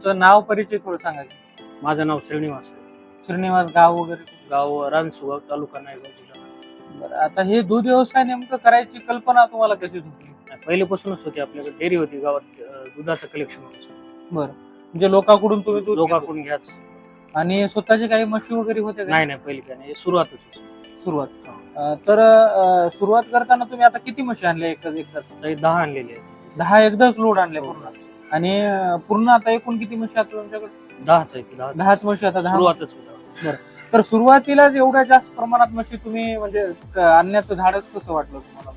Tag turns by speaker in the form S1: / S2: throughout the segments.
S1: तुमचं नाव परिचय थोडं सांगा की.
S2: माझं नाव श्रीनिवास. आहे.
S1: श्रीनिवास गाव वगैरे
S2: गाव रानसुगाव तालुका नायगाव जिल्हा.
S1: बरं आता हे दूध व्यवसाय नेमकं करायची कल्पना तुम्हाला कशी सुचली?
S2: पहिल्यापासूनच होती आपल्याकडे. डेअरी होती गावात अं, दुधाचं कलेक्शन व्हायचं
S1: बरं म्हणजे लोकांकडून तुम्ही दूध घेत
S2: लोकांकडून घ्यायचं.
S1: होते. आणि स्वतःचे काही म्हशी वगैरे होते का?
S2: नाही नाही पहिली काय नाही. हे सुरुवातच होती.
S1: सुरुवात. अं, तर अं, सुरुवात करताना तुम्ही आता किती म्हशी आणल्या एकदाच एकदाच?
S2: काही दहा आणलेली आहे
S1: दहा एकदाच लोड आणले पूर्ण. आणि पूर्ण आता एकूण किती म्हशी आता तुमच्याकडे?
S2: दहाच आहे दहा
S1: दहाच? म्हशी आता दहा
S2: सुरुवातच होता
S1: तर सुरुवातीलाच एवढ्या जास्त प्रमाणात म्हशी तुम्ही म्हणजे क- आणण्याचं धाडस कसं वाटलं तुम्हाला?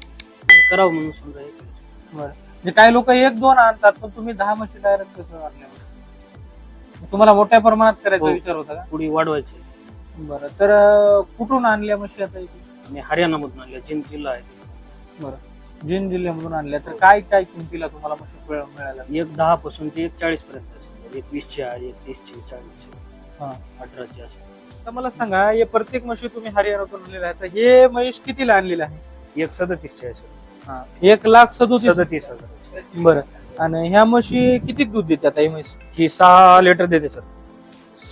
S2: करावं म्हणून समजा हे केलं.
S1: म्हणजे काही लोक एक दोन आणतात पण तुम्ही दहा म्हशी डायरेक्ट कसं आणल्या? तुम्हाला मोठ्या प्रमाणात करायचा
S2: हो.
S1: विचार होता का?
S2: पुढे वाढवायची.
S1: बरं. तर अं, कुठून आणल्या म्हशी आता इथे?
S2: आणि हरियाणामधून आणल्या जिम जिल्हा आहे.
S1: जिन जिल्ह्यामधून आणल्या तर काय काय किमतीला तुम्हाला म्हशी मिळ- मिळाल्या
S2: एक दहा पासून ते एक चाळीस पर्यंत आहे. एक वीसची आहे एक तीसची चाळीसची.
S1: हा.
S2: अठराची
S1: तर मला सांगा हे प्रत्येक म्हशी तुम्ही हरियाणातून आणलेल्या आहे तर हे म्हैस कितीला आणलेलं आहे?
S2: एक सदतीसची आहे सर.
S1: एक लाख सदोतीस.
S2: सदतीस हजार
S1: बरं. आणि ह्या म्हशी किती दूध देतात ही म्हैस?
S2: ही सहा लिटर देते सर.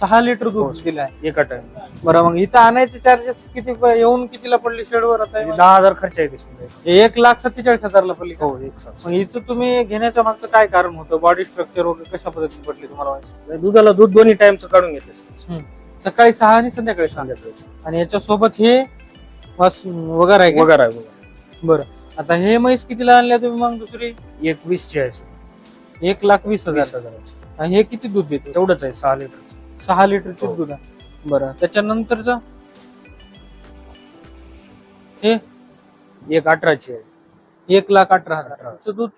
S1: सहा लिटर दूध
S2: हो.
S1: दिलं आहे.
S2: एका टाइम
S1: बरं मग इथं आणायचे चार्जेस किती प- येऊन कितीला पडले शेडवर आता? हे?
S2: दहा हजार खर्च आहे
S1: हे एक लाख सत्तेचाळीस हजारला पडली का?
S2: हो एक
S1: मग हिचं तुम्ही घेण्याच्या मागचं काय कारण होतं? बॉडी स्ट्रक्चर वगैरे कशा पद्धतीने पडली तुम्हाला?
S2: दुधाला दूध दोन्ही टाइमचं काढून घेते सर.
S1: सकाळी सहा आणि संध्याकाळी सहा.
S2: संध्याकाळचं
S1: आणि याच्या सोबत हे वास वगैरे आहे का?
S2: वगैरे आहे वगैरे.
S1: बरं. आता हे म्हैस कितीला आणल्या तुम्ही मग दुसरी?
S2: एक वीसची आहे सर.
S1: एक लाख वीस हजार.
S2: हजाराची.
S1: आणि हे किती दूध देते?
S2: तेवढंच आहे सहा लिटरचं.
S1: सहा लिटरचे
S2: हो.
S1: दूध आहे बरं त्याच्यानंतरच? हे?
S2: एक अठराची. आहे
S1: एक लाख अठरा हजार.
S2: अठरा.
S1: दूध?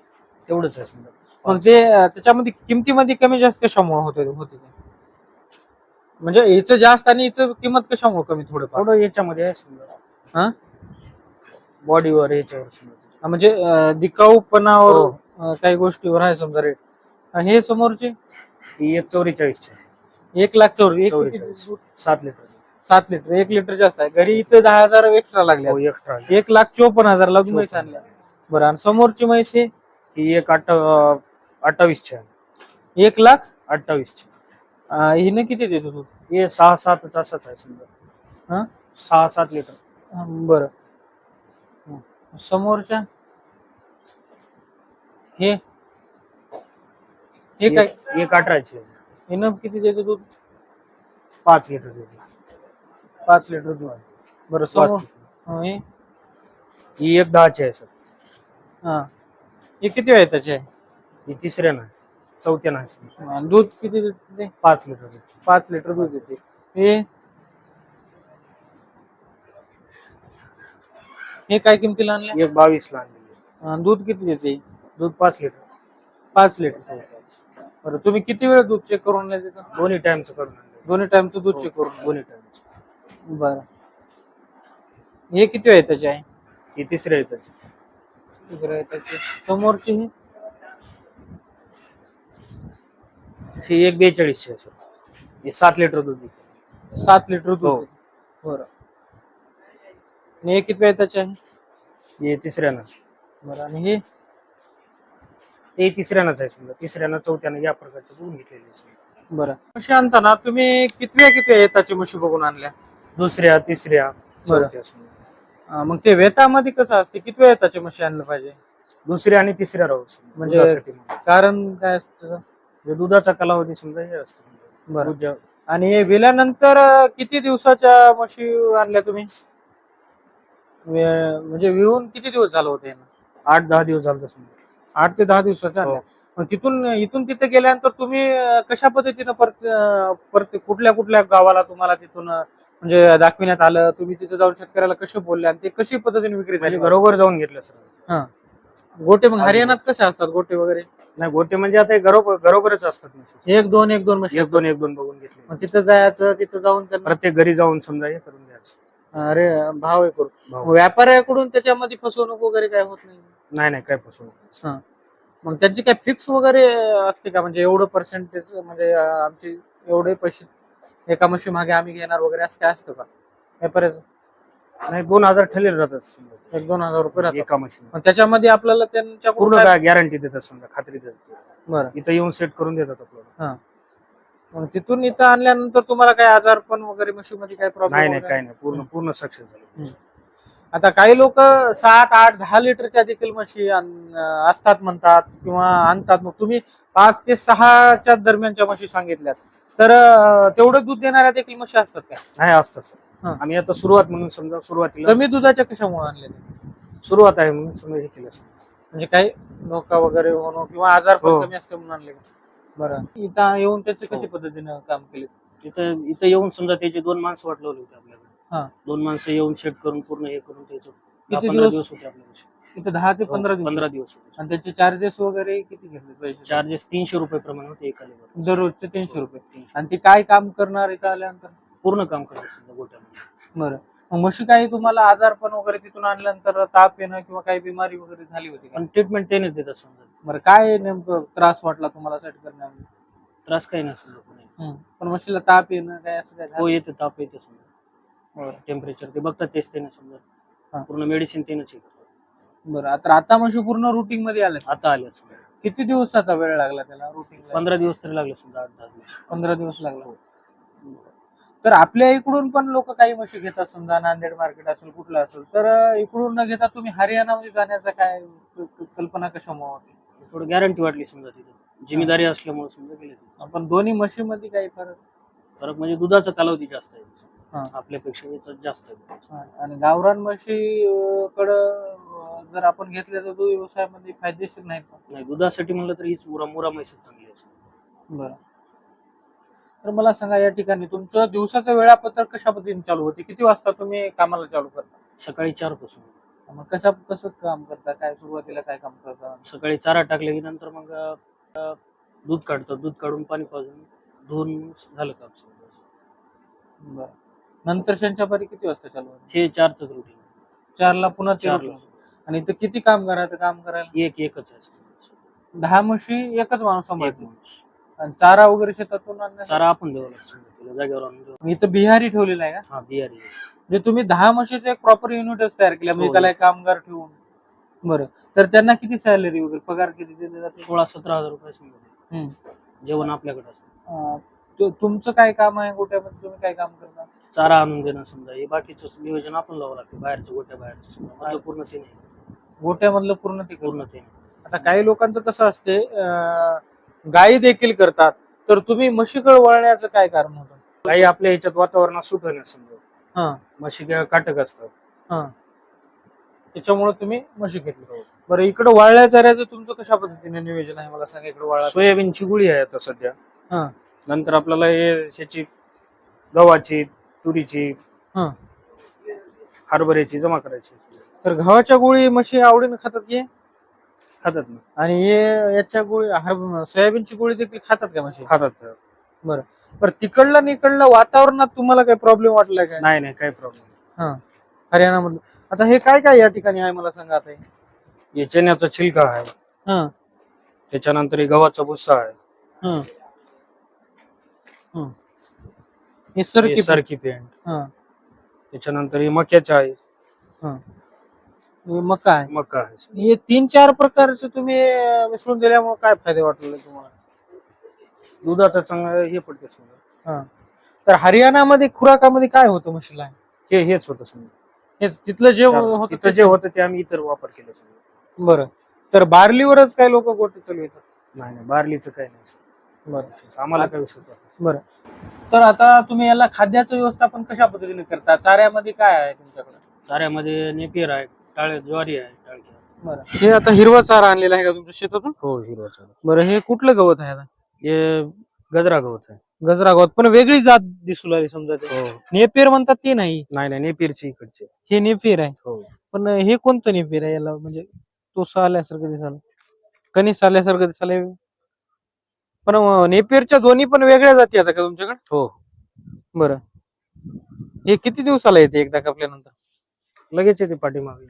S2: तेवढंच आहे समजा.
S1: मग ते अं, त्याच्यामध्ये किमतीमध्ये कमी जास्त कशामुळे होते होते ते? म्हणजे हिचं जास्त आणि हिचं किंमत कशामुळे कमी थोडंफार?
S2: थोडं याच्यामध्ये आहे समजा.
S1: हा?
S2: बॉडीवर याच्यावर समजा.
S1: हा, म्हणजे अं, दिकाऊपणावर
S2: हो.
S1: अं, काही गोष्टीवर आहे समजा रेट हे समोरचे?
S2: ही एक चौवेचाळीसची. आहे
S1: एक लाख चौर एक
S2: चौवेचाळीस.
S1: किती? दूध?
S2: सात लिटर.
S1: सात लिटर. एक लिटर जास्त आहे. घरी इथं दहा हजार एक्स्ट्रा लागले
S2: हो एक्स्ट्रा
S1: एक लाख चोपन्न हजार लागून म्हैस. आणल्या. बरं आणि समोरची म्हैस हे?
S2: ही एक अठ्ठा अठ्ठावीसची आहे.
S1: एक लाख?
S2: अठ्ठावीसची.
S1: अं, हिनं किती देतो तू
S2: हे सहा सातच असंच आहे समजा.
S1: हा?
S2: सहा सात लिटर.
S1: हं, बरं. हं. समोरच्या? हे? हे काय?
S2: एक- एक अठराची आहे.
S1: हिनं किती देतो दूध?
S2: पाच लिटर देते
S1: पाच लिटर दूध. बरं
S2: पाच
S1: समोर
S2: लिटर.
S1: हं, हे?
S2: ही एक दहाची आहे सर.
S1: हा. हे किती आहे त्याचे?
S2: ही तिसऱ्या नाही चौथ्या नाही सर.
S1: दूध किती देते? ते?
S2: पाच लिटर देते
S1: पाच लिटर दूध देते. हे? हे काय किमतीला आणले
S2: एक बावीसला आणलेली
S1: आणि दूध किती देते?
S2: दूध पाच लिटर.
S1: पाच लिटर. बरं तुम्ही किती वेळ दूध चेक करून आणलं तिथं?
S2: दोन्ही टाइमचं करून. आणलेलं.
S1: दोन्ही टाइमचं दूध
S2: हो,
S1: चेक करून
S2: दोन्ही टाइमचं
S1: बरं. हे किती आहे त्याचे? आहे
S2: ही तिसऱ्या येतात
S1: तिकडे आहे त्याचे. समोरचे हे?
S2: ही एक बेचाळीसची आहे सर. हे सात लिटर दूध देते
S1: सात लिटर दूध
S2: हो.
S1: बरं. आणि हे किती आहे त्याचे? आहे
S2: हे तिसऱ्यानं.
S1: बरं आणि हे?
S2: ते तिसऱ्यानंच आहे समजा तिसऱ्यानं चौथ्यानं या प्रकारचे बघून घेतलेले आहे समजा.
S1: बरं म्हशी आणताना तुम्ही कितव्या कितव्या येताची म्हशी बघून आणल्या
S2: दुसऱ्या तिसऱ्या
S1: बरं.
S2: चौथ्या समजा.
S1: अं, मग ते वेतामध्ये कसं असते कितव्या येताची म्हशी आणलं पाहिजे
S2: दुसऱ्या आणि तिसऱ्या राहू समजा,
S1: म्हणजे-
S2: दुधासाठी.
S1: कारण काय असतं त्याचं?
S2: म्हणजे दुधाचा कालावधी समजा हे असतो
S1: बरं
S2: दूध
S1: आणि हे विल्यानंतर अं, किती दिवसाच्या म्हशी आणल्या तुम्ही वे- म्हणजे विहून किती दिवस झालं होते यांना?
S2: आठ दहा दिवस झालं समजा
S1: आठ ते दहा दिवसाच्या
S2: हो.
S1: मग तिथून इथून तिथे गेल्यानंतर तुम्ही अं, कशा पद्धतीनं परत अं, परत कुठल्या कुठल्या गावाला तुम्हाला तिथून अं, म्हणजे दाखविण्यात आलं? तुम्ही तिथे जाऊन शेतकऱ्याला कसे बोलले आणि ते कशी पद्धतीने विक्री झाली?
S2: म्हणजे घरोघर जाऊन घेतलं सर.
S1: हा. गोटे मग हरियाणात कसे असतात गोटे वगैरे?
S2: नाही गोटे म्हणजे आता हे घरो घरोघरच असतात म्हशी.
S1: एक दोन एक दोन म्हशी
S2: एक दोन एक दोन बघून घेतले
S1: मग तिथं जायचं तिथं जाऊन त्यांना
S2: प्रत्येक घरी जाऊन समजा हे करून
S1: अरे भाव हे करू.
S2: भाव.
S1: व्यापाऱ्याकडून त्याच्यामध्ये फसवणूक वगैरे काय होत नाही?
S2: नाही नाही काय फसवणूक
S1: हा. मग त्यांची काय फिक्स वगैरे असते का? म्हणजे एवढं पर्सेंटेज म्हणजे अं, आमचे एवढे पैसे एका म्हशी मागे आम्ही घेणार वगैरे असं काय असतं का? व्यापाऱ्याचं?
S2: नाही दोन हजार ठरलेले राहतात
S1: एक दोन हजार रुपये राहतात.
S2: एका मशीन
S1: मग त्याच्यामध्ये आपल्याला त्यांच्या
S2: पूर्ण काय गॅरंटी देतात समजा खात्री देतात.
S1: बरं.
S2: इथं येऊन सेट करून देतात आपल्याला.
S1: मग तिथून इथं आणल्यानंतर तुम्हाला काय आजार पण वगैरे म्हशीमध्ये काय
S2: नाही
S1: प्रॉब्लेम
S2: नाही काय नाही. पूर्ण पूर्ण सक्सेस झालं.
S1: आता काही लोक सात आठ दहा लिटरच्या देखील म्हशी आण- असतात म्हणतात किंवा आणतात. मग तुम्ही पाच ते सहाच्या दरम्यानच्या म्हशी सांगितल्यात. तर अं, तेवढं दूध देणाऱ्या देखील म्हशी असतात का?
S2: नाही असतं सर.
S1: हा.
S2: आम्ही आता सुरुवात म्हणून समजा सुरुवातीला
S1: कमी दुधाच्या कशामुळे आणले
S2: सुरुवात आहे म्हणून समजा हे केलं समजा.
S1: म्हणजे काही धोका वगैरे होणं किंवा आजार पण
S2: हो.
S1: कमी असते म्हणून आणले बरं. इथं येऊन त्याचे कशी
S2: हो.
S1: पद्धतीने काम केले?
S2: इथं इथं येऊन समजा त्याचे दोन माणसं वाटलवले होते
S1: हा.
S2: आपल्याला. दोन माणसं येऊन सेट करून पूर्ण हे करून त्याचं दहा
S1: किती
S2: पंधरा
S1: दिवस?
S2: दिवस होते आपल्याला
S1: इथं दहा ते पंधरा दिवस.
S2: पंधरा दिवस होते.
S1: आणि त्याचे चार्जेस वगैरे किती घेतले पैसे?
S2: चार्जेस तीनशे रुपये प्रमाणे होते एका लेबर
S1: दररोजचे तीनशे रुपये. आणि ते काय काम करणार इथं आल्यानंतर
S2: पूर्ण काम करायचं समजा गोट्यामध्ये.
S1: बरं. म्हशी काही तुम्हाला आजारपण वगैरे तिथून आणल्यानंतर ताप येणं किंवा काही बिमारी वगैरे झाली होती का?
S2: पण ट्रीटमेंट त्यानेच देतात समजा
S1: बरं काय नेमकं त्रास वाटला तुम्हाला सेट करण्यामध्ये?
S2: त्रास काही नाही कोणी
S1: पण म्हशीला ताप येणं काय असं काय
S2: हो
S1: झालं?
S2: येते ताप येते समजा.
S1: बरं.
S2: टेम्परेचर ते बघतात तेच त्याने
S1: हा.
S2: समजा. पूर्ण मेडिसिन त्यानेच हे करतात
S1: बरं आता आता म्हशी पूर्ण रुटीन मध्ये आल्या?
S2: आता आले समजा.
S1: किती दिवसाचा वेळ लागला त्याला रुटीन
S2: पंधरा दिवस तरी लागले समजा आठ दहा दिवस.
S1: पंधरा दिवस लागला. तर आपल्या इकडून पण लोक काही म्हशी घेतात समजा नांदेड मार्केट असेल कुठलं असेल तर इकडून न घेता तुम्ही हरियाणामध्ये जाण्याचा काय कल्पना कशामुळे होती?
S2: थोडं गॅरंटी वाटली समजा तिथे. जिम्मेदारी असल्यामुळे समजा गेले.
S1: आपण दोन्ही म्हशीमध्ये काही फरक?
S2: फरक म्हणजे दुधाचा कालावधी जास्त
S1: हा.
S2: आहे आपल्यापेक्षा याचा जास्त आहे.
S1: हा, आणि गावरान म्हशी अं, कडं अं, जर आपण घेतल्या तर दूध व्यवसायामध्ये फायदेशीर का?
S2: नाही दुधासाठी म्हणलं तर हीच मुरा मुरा म्हैसच चांगली आहे
S1: बरं. तर मला सांगा या ठिकाणी तुमचं दिवसाचं वेळापत्रक कशा पद्धतीने चालू होते? किती वाजता तुम्ही कामाला चालू करता?
S2: सकाळी चारपासून.
S1: मग कशा कसं काम करता? काय सुरुवातीला काय काम करता?
S2: सकाळी चारा टाकले की नंतर मग अं, दूध काढतो. दूध काढून पाणी पाजून धुवून झालं काम
S1: बरं. नंतर शंच्यापारी किती वाजता चालू होते?
S2: हे चारच रुटीन
S1: चारला पुन्हा ते routine. आणि इथं किती काम करायचं काम करायला?
S2: एक एकच आहे.
S1: दहा म्हशी एकच माणूस
S2: एक
S1: सांभाळतो
S2: माणूस.
S1: आणि चारा वगैरे शेतातून आणण्यासाठी?
S2: चारा आपण समजा तिला जागेवर आणून
S1: इथं बिहारी ठेवलेला आहे का?
S2: हा बिहारी.
S1: म्हणजे तुम्ही दहा म्हशीचं एक प्रॉपर युनिटच तयार केलं म्हणजे
S2: हो.
S1: त्याला एक कामगार ठेवून. बरं. तर त्यांना किती सॅलरी वगैरे पगार किती दिले जाते
S2: सोळा सतरा हजार रुपये
S1: हम्म.
S2: जेवण आपल्याकडे असतं.
S1: अं, तु- तुमचं काय काम आहे? गोट्यामध्ये तुम्ही काय काम करता?
S2: चारा आणून देणं समजा. हे बाकीचं नियोजन आपण लावावं लागतं. बाहेरचं गोट्या बाहेरचं समजा. पूर्ण ते नाही
S1: गोट्यामधलं पूर्ण ते करून
S2: पूर्ण ते नाही
S1: आता काही लोकांचं कसं असते अं, गायी देखील करतात. तर तुम्ही म्हशीकडे वळण्याचं काय कारण होतं?
S2: काही आपल्या ह्याच्यात वातावरणात सुट होण्यास समजा
S1: हा.
S2: म्हशी काटक असतात.
S1: हा. त्याच्यामुळे तुम्ही म्हशी घेतली. बरं इकडे वाळल्या चाऱ्याचं तुमचं कशा पद्धतीने नियोजन आहे? मला सांगा इकडे वाळा
S2: सोयाबीनची गुळी आहे आता सध्या.
S1: हा.
S2: नंतर आपल्याला हे ह्याची गव्हाची तुरीची
S1: हा.
S2: हरभऱ्याची जमा करायची.
S1: तर गव्हाच्या गोळी म्हशी आवडीने खातात की?
S2: खातात ना.
S1: आणि हे याच्या गोळी हर- सोयाबीनची गोळी देखील खातात का म्हशी?
S2: खातात.
S1: बरं. बरं तिकडलं आणि इकडलं वातावरणात तुम्हाला काही प्रॉब्लेम वाटलाय काय?
S2: नाही नाही काही प्रॉब्लेम
S1: हा. हरियाणामधलं आता हे काय काय या ठिकाणी आहे मला सांगा आता हे.
S2: हे चण्याचा छिलका आहे.
S1: हा.
S2: त्याच्यानंतर हे गव्हाचा भुस्सा आहे.
S1: हा. हा. हे सर
S2: हे सरकी पेंट
S1: हा.
S2: त्याच्यानंतर हे मक्याचा आहे.
S1: हे. मका आहे.
S2: मका आहे
S1: हे तीन चार प्रकारचे तुम्ही मिसळून दिल्यामुळे काय फायदे वाटले तुम्हाला?
S2: दुधाचं चांगलं हे पडते समजा
S1: हा. तर हरियाणामध्ये खुराकामध्ये काय होतं म्हशीला?
S2: हे हेच होतं समजा
S1: हे तिथलं जे होतं
S2: तिथं जे होतं ते आम्ही इतर वापर केलं समजा
S1: बरं. तर बार्लीवरच काय लोक गोटे चालवितात
S2: नाही नाही बारलीचं काही नाही
S1: बरं.
S2: आम्हाला काय विषय नाही.
S1: बरं. तर आता तुम्ही याला खाद्याचं व्यवस्थापन कशा पद्धतीने करता? चाऱ्यामध्ये काय आहे तुमच्याकडे?
S2: चाऱ्यामध्ये नेपियर आहे. टाळे ज्वारी आहे टाळक्या
S1: बरं. हे आता हिरवा चारा आणलेला आहे का तुमच्या शेतातून?
S2: हो हिरवा चारा.
S1: बरं हे कुठलं गवत आहे आता?
S2: हे गजरा गवत आहे.
S1: गजरा गवत. पण वेगळी जात दिसू लागली समजा ते.
S2: हो.
S1: नेपेर म्हणतात ते नाही.
S2: नाही नाही नेपिरची इकडचे.
S1: हे नेपेर आहे.
S2: हो.
S1: पण हे कोणतं नेपेर आहे याला? म्हणजे तो आल्यासारखं दिसायला. कणीस आल्यासारखं दिसायला. हे. पण अं, नेपेरच्या दोन्ही पण वेगळ्या जाती आता का तुमच्याकडे?
S2: हो.
S1: बरं. हे किती दिवसाला येते एकदा कापल्यानंतर?
S2: लगेच येते पाठीमागे.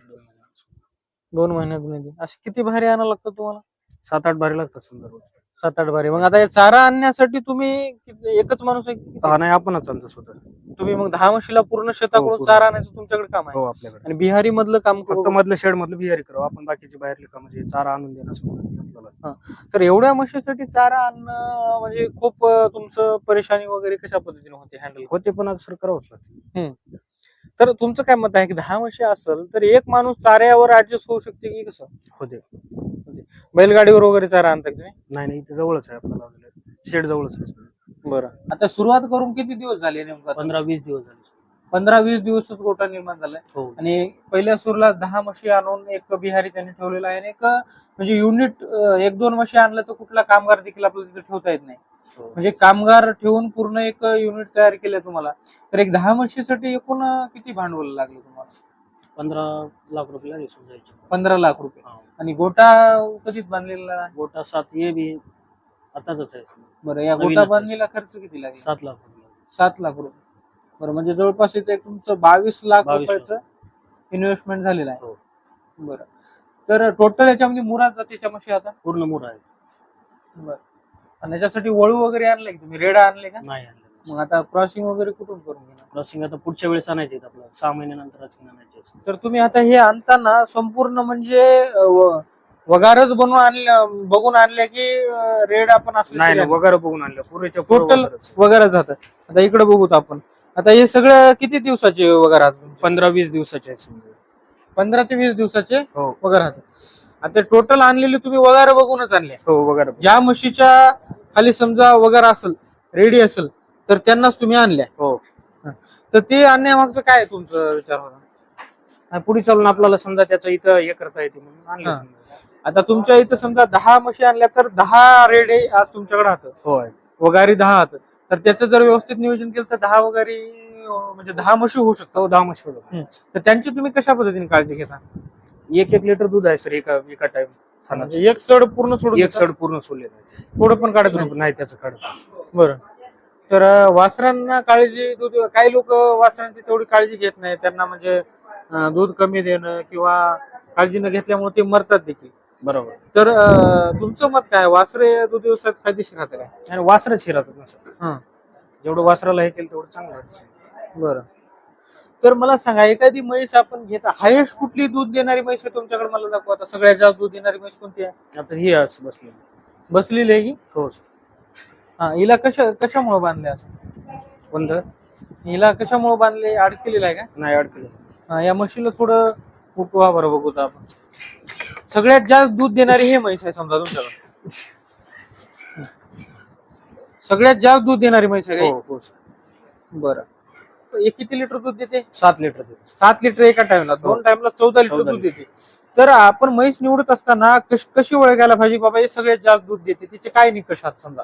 S1: दोन महिन्यातून येते. असे किती भारी आणावं लागतं तुम्हाला?
S2: सात आठ बारी लागतात समजा रोज.
S1: सात आठ बारे मग आता हे चारा आणण्यासाठी तुम्ही किती- एकच माणूस आहे की किती?
S2: हा नाही आपणच आणतो स्वतः.
S1: तुम्ही मग दहा म्हशीला पूर्ण शेताकडून
S2: हो, पूर्ण.
S1: चारा आणायचं तुमच्याकडे काम आहे.
S2: हो आपल्याकडे.
S1: आणि बिहारी मधलं काम
S2: फक्त
S1: करू-
S2: मधलं शेड मधलं बिहारी करू. आपण बाकीचे बाहेरले काम म्हणजे चारा आणून देणं आपल्याला.
S1: तर एवढ्या म्हशीसाठी चारा आणणं म्हणजे खूप अं, तुमचं परेशानी वगैरे कशा पद्धतीने होते? हँडल
S2: होते पण आता सर करावंच लागतं
S1: तर तुमचं काय मत आहे की दहा म्हशी असेल तर एक माणूस चाऱ्यावर ऍडजस्ट होऊ शकते की कसं?
S2: होते
S1: बैलगाडीवर वगैरे चारा आणता का तुम्ही?
S2: नाही नाही इथे जवळच आहे आपल्याला शेड जवळच आहे
S1: बरं. आता सुरुवात करून किती दिवस झाले नेमका
S2: पंधरा वीस दिवस झाले.
S1: पंधरा वीस दिवसच गोटा निर्माण झालाय.
S2: हो.
S1: आणि पहिल्या सुरला दहा म्हशी आणून एक बिहारी त्यांनी ठेवलेला आहे आणि एक म्हणजे युनिट एक दोन म्हशी आणलं तर कुठला कामगार देखील आपल्याला तिथे ठेवता येत नाही. म्हणजे कामगार ठेवून पूर्ण एक युनिट तयार केलं तुम्हाला. तर एक दहा म्हशीसाठी एकूण किती भांडवल लागलं तुम्हाला?
S2: पंधरा लाख रुपये लागले समजायचे
S1: पंधरा लाख रुपये.
S2: हा.
S1: आणि गोटा कधीच बांधलेला
S2: गोटा सात ये बी आताच आहे.
S1: बरं या
S2: नवीनच
S1: गोटा
S2: आहे.
S1: बांधणीला खर्च किती लागला?
S2: सात लाख रुपये.
S1: सात लाख रुपये. बरं म्हणजे जवळपास इथे तुमचं बावीस लाख
S2: 22 लाख.
S1: रुपयाचं इन्व्हेस्टमेंट झालेलं आहे.
S2: हो.
S1: बरं. तर टोटल याच्यामध्ये मुराद जातीच्या म्हशी आता
S2: पूर्ण मोठा आहे.
S1: बरं. आणि याच्यासाठी वळू वगैरे आणले का तुम्ही? रेडा आणले का?
S2: नाही आणलं.
S1: मग आता क्रॉसिंग वगैरे कुठून करून घेणार?
S2: क्रॉसिंग आता पुढच्या वेळेस आणायचे आहेत आपल्याला. सहा महिन्यानंतरच आणायचे आहेत.
S1: तर तुम्ही आता हे आणताना संपूर्ण म्हणजे अं, व- वगारच बनवून आणलं बघून आणले की रेड आपण असं
S2: नाही? नाही वगैरे बघून आणलं. पुरेच्या
S1: Total वगैरे जातं आता. इकडे बघूत आपण. आता हे सगळं किती दिवसाचे वगैरे
S2: पंधरा वीस दिवसाचे आहेत समजा.
S1: पंधरा ते वीस दिवसाचे
S2: हो.
S1: वगैरे आता टोटल आणलेले तुम्ही वगैरे बघूनच आणले.
S2: हो वगैरे
S1: ज्या म्हशीच्या खाली समजा वगैरे असेल रेडी असेल तर त्यांनाच तुम्ही आणल्या.
S2: हो.
S1: तर ते आणण्यामागचं काय तुमचं विचार होता?
S2: आणि पुढे चालून आपल्याला समजा त्याचं इथं हे करता येते म्हणून आणलं
S1: हा.
S2: समजा.
S1: आता तुमच्या इथं समजा दहा म्हशी आणल्या तर दहा रेडे आज तुमच्याकडे राहतं
S2: होय.
S1: वगारी दहा हात तर त्याचं जर व्यवस्थित नियोजन केलं तर दहा वगारी अं, म्हणजे दहा म्हशी होऊ शकतात.
S2: हो दहा म्हशी होतं.
S1: तर त्यांची तुम्ही कशा पद्धतीने काळजी घेता?
S2: एक एक लिटर दूध आहे सर एका एका टाइम
S1: म्हणजे एक सड पूर्ण सोडून
S2: एक? सड पूर्ण सोडलेलं आहे
S1: थोडं पण काढत नाही.
S2: नाही त्याचं काढत
S1: बरं. तर अं, वासरांना काळजी दूध काही लोक वासरांची तेवढी काळजी घेत नाही. त्यांना म्हणजे अं, दूध कमी देणं किंवा काळजी न घेतल्यामुळे ते मरतात देखील.
S2: बरोबर.
S1: तर अं, तुमचं मत काय? वासरे दूध व्यवसायात फायदेशीर राहतं काय
S2: आणि वासरच हे राहतात ना सर. जेवढं वासराला हे केलं तेवढं चांगलं राहतं
S1: बरं. तर मला सांगा एखादी म्हैस आपण घेता हायेस्ट कुठली दूध देणारी म्हैस आहे तुमच्याकडे? मला दाखवा आता सगळ्यात जास्त दूध देणारी म्हैस कोणती आहे?
S2: आता हे असं बसलेलं.
S1: बसलेली आहे की
S2: हो. सर
S1: हा हिला कशा कशामुळे बांधले असं?
S2: कोणतं?
S1: हिला कशामुळे बांधले? अडकलेलं आहे का?
S2: नाही अडकलं
S1: हा, या म्हशीला थोडं उठवा बरं बघू आपण. सगळ्यात जास्त दूध देणारी हे म्हैस आहे समजा तुमच्याकडे. सगळ्यात जास्त दूध देणारी म्हैस आहे का
S2: हो? हो
S1: ही? बरं. हे किती लिटर दूध देते?
S2: सात लिटर देतो.
S1: सात लिटर एका टाइमला दोन टाइमला चौदा लिटर
S2: 14
S1: दूध देते. तर आपण म्हैस निवडत असताना कश- कशी ओळखायला पाहिजे बाबा? हे सगळ्यात जास्त दूध देते. तिचे काय निकष आहेत समजा?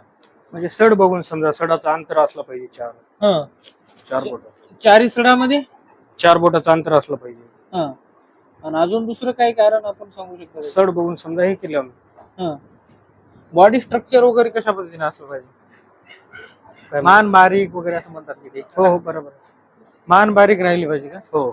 S2: म्हणजे सड बघून समजा सडाचं अंतर असलं पाहिजे चार.
S1: हं.
S2: चार बोट.
S1: चारी सडामध्ये?
S2: चार बोटाचं अंतर असलं पाहिजे.
S1: हं. आणि अजून दुसरं काय कारण आपण सांगू शकतो?
S2: सड बघून समजा हे केलं. आम्ही.
S1: बॉडी स्ट्रक्चर वगैरे कशा पद्धतीने असलं पाहिजे? मान बारीक वगैरे असं म्हणतात की ते.
S2: हो हो बरोबर.
S1: मान बारीक राहिली पाहिजे का?
S2: हो.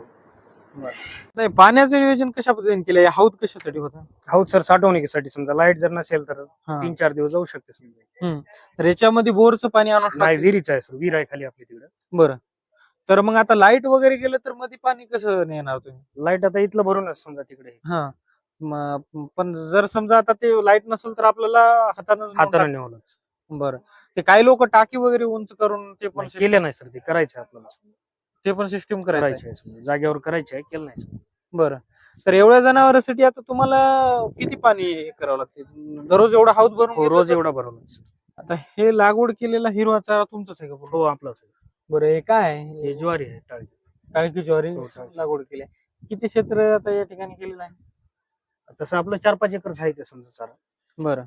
S1: नाही पाण्याचं नियोजन कशा पद्धतीने केलंय हौद कशासाठी होतं?
S2: हो सर साठवणुकीसाठी समजा लाइट जर नसेल तर. तीन चार दिवस जाऊ शकते समजा.
S1: तर याच्यामध्ये बोरचं पाणी आणून
S2: नाही. विहिरीच आहे सर विहीर आहे खाली आपली तिकडे.
S1: बरं. तर मग आता लाइट वगैरे गेलं तर मध्ये पाणी कसं नेणार तुम्ही?
S2: लाइट आता इथलं भरूनच समजा तिकडे.
S1: हा. पण जर समजा आता ते लाइट नसेल तर आपल्याला हातानं
S2: हाताने नेवलंच
S1: बरं. ते काही लोक टाकी वगैरे उंच करून ते पण
S2: केलं नाही सर ते करायचं आपल्याला.
S1: ते पण सिस्टीम करायचं
S2: करायचं आहे समजा. जागेवर करायचं आहे केलं नाही.
S1: बरं. तर एवढ्या जनावरांसाठी आता तुम्हाला किती पाणी करावं लागते? दररोज एवढा हौद भरून
S2: हो
S1: घेतलं
S2: रोज
S1: तर-
S2: एवढा भरवलाच
S1: आता हे लागवड केलेला हिरवा चारा तुमचाच आहे का पूर्ण?
S2: हो आपलाच आहे.
S1: बरं हे काय
S2: हे
S1: आहे
S2: ज्वारी आहे टाळी.
S1: काळकी ज्वारी
S2: हो, चालेल.
S1: लागवड केली आहे. किती क्षेत्र आता या ठिकाणी केलेलं आहे?
S2: तसं आपलं चार पाच एकर आहे ते समजा चारा.
S1: बरं.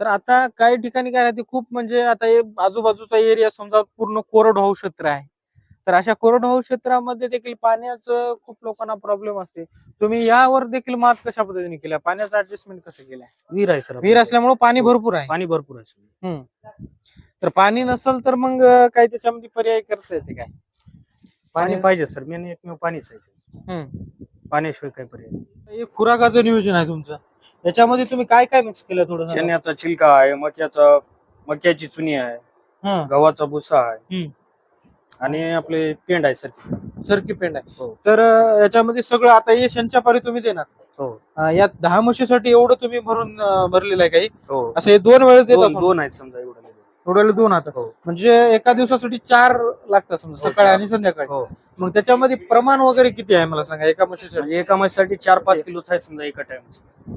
S1: तर आता काही ठिकाणी काय राहते खूप म्हणजे आता हे आजूबाजूचा एरिया समजा पूर्ण कोरडवाहू क्षेत्र आहे. तर अशा कोरडवाहू क्षेत्रामध्ये देखील पाण्याचं खूप लोकांना प्रॉब्लेम असते तुम्ही यावर देखील मात कशा पद्धतीने केल्या पाण्याचं ऍडजस्टमेंट कसं केलंय
S2: विहीर आहे सर
S1: विहीर असल्यामुळे पाणी भरपूर आहे
S2: पाणी भरपूर आहे.
S1: हम्म. तर पाणी नसेल तर मग काही त्याच्यामध्ये पर्याय करता येते काय
S2: पाणी पाहिजे सर मेन एकमेव पाणीच आहे ते.
S1: हम्म.
S2: पाण्याशिवाय काय पर्याय नाही.
S1: हे खुराकाचं नियोजन आहे तुमचं याच्यामध्ये तुम्ही काय काय मिक्स केलं थोडं सांगा.
S2: चण्याचा छिलका आहे मक्याचा मक्याची चुनी आहे
S1: हा
S2: गव्हाचा भुसा आहे
S1: हम्म.
S2: आणि आपले पेंड आहे सर
S1: सरकी पेंड आहे.
S2: हो.
S1: तर अं, याच्यामध्ये सगळं आता हे शंचापारी तुम्ही देणार.
S2: हो.
S1: अं, यात दहा म्हशीसाठी एवढं तुम्ही भरून अं, भरलेलं आहे काही?
S2: हो.
S1: असं हे दोन वेळेस देत
S2: दोन
S1: असाल?
S2: दोन आहेत समजा एवढं
S1: एवढ्याला दोन आता.
S2: हो.
S1: म्हणजे एका दिवसासाठी चार लागतात समजा
S2: हो,
S1: सकाळी
S2: चार.
S1: आणि संध्याकाळी.
S2: हो.
S1: मग त्याच्यामध्ये प्रमाण वगैरे किती आहे मला सांगा? एका म्हशीसाठी?
S2: म्हणजे एका म्हशीसाठी चार पाच किलोच आहे समजा एका टाइम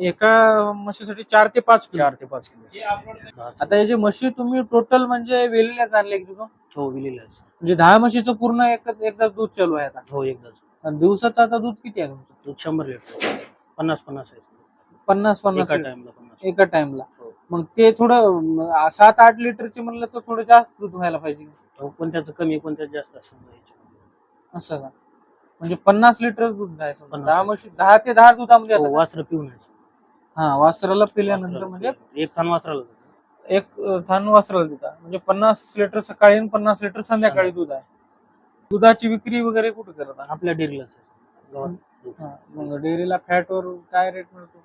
S1: एका म्हशीसाठी चार ते पाच किलो.
S2: चार ते पाच किलो
S1: आता हे जे म्हशी तुम्ही टोटल म्हणजे वेलेल्याच आणले की तिथून
S2: हो विलेला आहे
S1: म्हणजे दहा म्हशीचं पूर्ण एक एकदा दूध चालू आहे आता
S2: हो एकदाच
S1: आणि दिवसाचं आता दूध किती आहे तुमचं
S2: दूध शंभर लिटर पन्नास पन्नास आहे
S1: पन्नास पन्नास
S2: एका
S1: लिटर.
S2: टाइमला पन्नास
S1: एका टाइमला
S2: हो.
S1: मग ते थोडं अं, सात आठ लिटरचे म्हणलं तर थोडं जास्त दूध व्हायला पाहिजे
S2: हो, कोणत्याचं कमी कोणत्याचं जास्त असं समजा याच्यामध्ये.
S1: असं का म्हणजे पन्नास लिटर दूध.
S2: पन्नास
S1: दहा
S2: लिटर.
S1: म्हशी दहा ते दहा दुधामध्ये
S2: हो
S1: येतात का?
S2: वासरं पिऊन आहे
S1: हा वासराला पिल्यानंतर म्हणजे.
S2: एक थान वासराला.
S1: एक अं, थान वासराला देता म्हणजे पन्नास लिटर सकाळी आणि पन्नास लिटर संध्याकाळी दूध आहे दुधाची विक्री वगैरे कुठे करता
S2: आपल्या गावात.
S1: हा, मग डेअरीला फॅट वर काय रेट मिळतो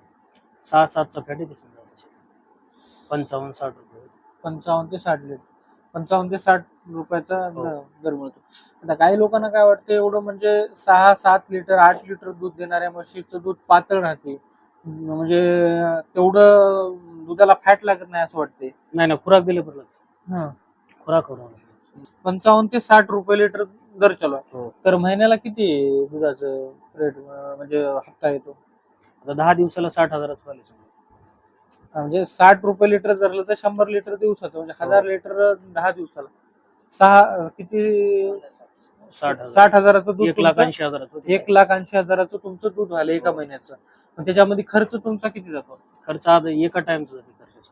S2: सहा सातचा फॅट येते समजा. पंचावन्न साठ रुपये
S1: पंचावन्न ते साठ लिटर पंचावन्न ते साठ रुपयाचा
S2: हो.
S1: दर दर मिळतो आता काही लोकांना काय वाटतं एवढं म्हणजे सहा सात लिटर आठ लिटर दूध देणाऱ्या म्हशीचं दूध पातळ राहते म्हणजे तेवढं दुधाला फॅट लागत नाही असं वाटते
S2: नाही ना खुराक दिले पण.
S1: हा.
S2: खुराक करून
S1: पंचावन्न ते साठ रुपये लिटर दर चालू आहे.
S2: हो.
S1: तर महिन्याला किती दुधाचं रेट म्हणजे हप्ता येतो?
S2: आता दहा दिवसाला साठ हजाराचं समजा
S1: म्हणजे साठ रुपये लिटर धरलं तर शंभर लिटर दिवसाचं म्हणजे हजार
S2: हो.
S1: लिटर दहा दिवसाला. सहा किती?
S2: साठ हजार
S1: साठ हजाराचं दूध
S2: एक लाख
S1: तुमचं-
S2: ऐंशी हजाराचं होते.
S1: एक लाख ऐंशी हजाराचं तुमचं दूध झालं एका
S2: हो.
S1: महिन्याचं पण त्याच्यामध्ये खर्च तुमचा किती जातो
S2: खर्च आता एका टाइमचा जाते खर्च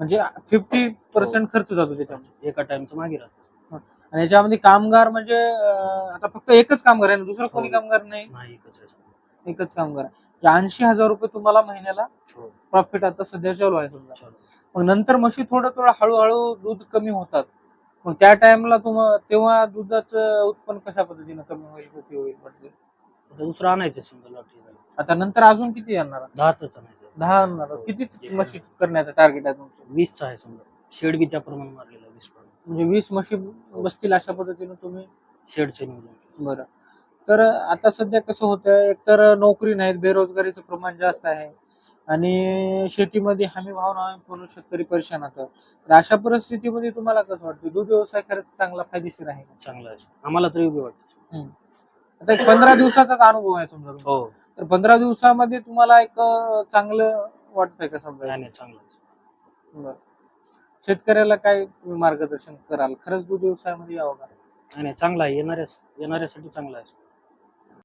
S1: म्हणजे फिफ्टी पर्सेंट
S2: हो.
S1: खर्च जातो त्याच्यामध्ये
S2: एका टाइमचं मागे राहतं
S1: आणि याच्यामध्ये कामगार म्हणजे अं, आता फक्त एकच कामगार आहे ना दुसरं कोणी
S2: हो.
S1: कामगार नाही
S2: नाही एकच आहे समजा.
S1: एकच कामगार आहे ऐंशी हजार रुपये तुम्हाला महिन्याला
S2: हो.
S1: प्रॉफिट आता सध्या चालू आहे समजा
S2: चालेल.
S1: मग नंतर म्हशी थोडं थोडं हळूहळू दूध कमी होतात मग त्या टाइमला तुम तेव्हा दुधाचं उत्पन्न कशा पद्धतीने कमी होईल किती होईल
S2: आता दुसरं आणायचं समजा लॉटरी
S1: आता नंतर अजून किती येणार
S2: दहाच आणायचं
S1: दहा आणणार. कितीच
S2: एक
S1: म्हशी करण्याचं टार्गेट आहे तुमचं?
S2: वीसचा आहे समजा. शेड बी त्याप्रमाणे मारलेला वीस प्रमाणे.
S1: म्हणजे वीस म्हशी बसतील अशा पद्धतीने तुम्ही?
S2: शेडचे नियोजन
S1: बरं. तर आता सध्या कसं होतं एकतर नोकरी नाहीत बेरोजगारीचं प्रमाण जास्त आहे. आणि शेतीमध्ये हमी भाव नाही म्हणून शेतकरी परेशान होतं? तर अशा परिस्थितीमध्ये तुम्हाला कसं वाटतं? दूध व्यवसाय खरंच चांगला फायदेशीर आहे का?
S2: चांगला आहे. आम्हाला तरी उभे वाटतं.
S1: आता एक पंधरा दिवसाचाच अनुभव आहे समजा तुमचा.
S2: हो.
S1: तर पंधरा दिवसामध्ये तुम्हाला एक अं, चांगलं वाटतंय का समजा?
S2: नाही नाही चांगलं आहे.
S1: बरं. शेतकऱ्याला काय तुम्ही मार्गदर्शन कराल? खरंच दूध व्यवसायामध्ये यावं का?
S2: नाही नाही चांगला आहे. येणाऱ्या येणाऱ्यासाठी चांगला आहे.